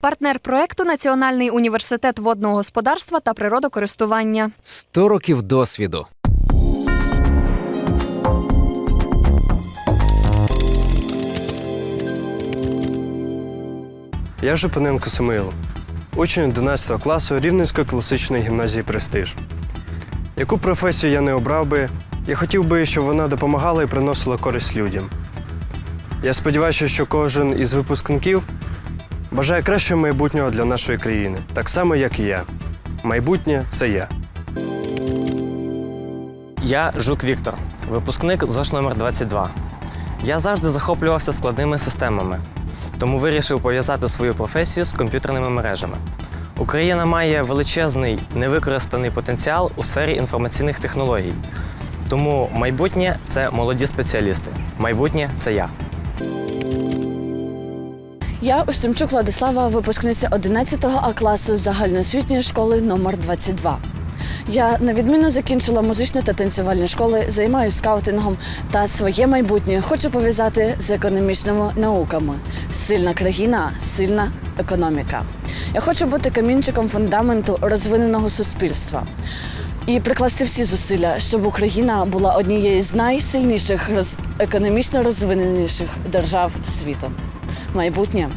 Партнер проекту Національний університет водного господарства та природокористування. 100 років досвіду. Я Жупаненко Самуїл, учень 11 класу Рівненської класичної гімназії Престиж. Яку професію я не обрав би, я хотів би, щоб вона допомагала і приносила користь людям. Я сподіваюся, що кожен із випускників бажає кращого майбутнього для нашої країни, так само, як і я. Майбутнє це я. Я Жук Віктор, випускник ЗОШ номер 22. Я завжди захоплювався складними системами, тому вирішив пов'язати свою професію з комп'ютерними мережами. Україна має величезний невикористаний потенціал у сфері інформаційних технологій. Тому майбутнє це молоді спеціалісти. Майбутнє це я. Я Устимчук Владислава, випускниця 11 А класу загальноосвітньої школи номер 22. Я невідмінно закінчила музичні та танцювальні школи, займаюся скаутингом та своє майбутнє хочу пов'язати з економічними науками. Сильна країна, сильна економіка. Я хочу бути камінчиком фундаменту розвиненого суспільства і прикласти всі зусилля, щоб Україна була однією з найсильніших роз... економічно розвиненіших держав світу. Майбутнє